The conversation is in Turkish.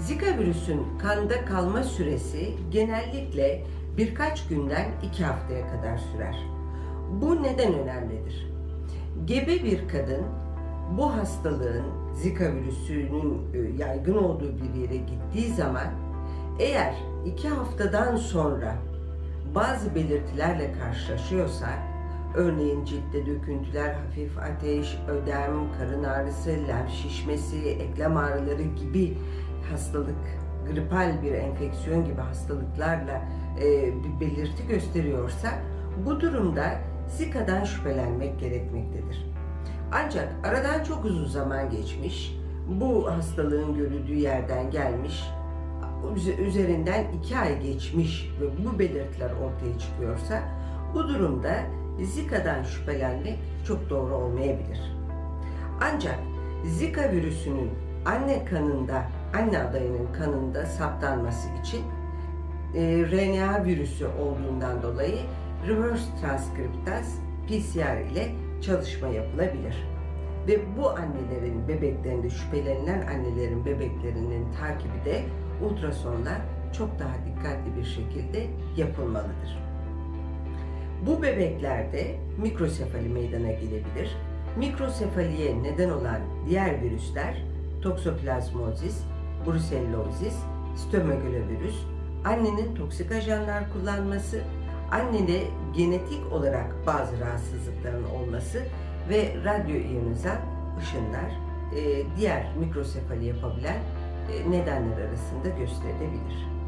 Zika virüsün kanda kalma süresi genellikle birkaç günden iki haftaya kadar sürer. Bu neden önemlidir? Gebe bir kadın bu hastalığın Zika virüsünün e, yaygın olduğu bir yere gittiği zaman eğer iki haftadan sonra bazı belirtilerle karşılaşıyorsa örneğin ciltte döküntüler, hafif ateş, ödem, karın ağrısı, lenf şişmesi, eklem ağrıları gibi hastalık, gripal bir enfeksiyon gibi hastalıklarla e, bir belirti gösteriyorsa bu durumda Zika'dan şüphelenmek gerekmektedir. Ancak aradan çok uzun zaman geçmiş, bu hastalığın görüldüğü yerden gelmiş, üze- üzerinden iki ay geçmiş ve bu belirtiler ortaya çıkıyorsa bu durumda Zika'dan şüphelenmek çok doğru olmayabilir. Ancak Zika virüsünün anne kanında, anne adayının kanında saptanması için e, RNA virüsü olduğundan dolayı reverse transcriptase PCR ile çalışma yapılabilir. Ve bu annelerin bebeklerinde şüphelenilen annelerin bebeklerinin takibi de ultrasonla çok daha dikkatli bir şekilde yapılmalıdır. Bu bebeklerde mikrosefali meydana gelebilir. Mikrosefaliye neden olan diğer virüsler toksoplazmozis, brucellozis, stomegalovirüs, annenin toksik ajanlar kullanması, annede genetik olarak bazı rahatsızlıkların olması ve radyo iyonizan ışınlar e, diğer mikrosefali yapabilen e, nedenler arasında gösterilebilir.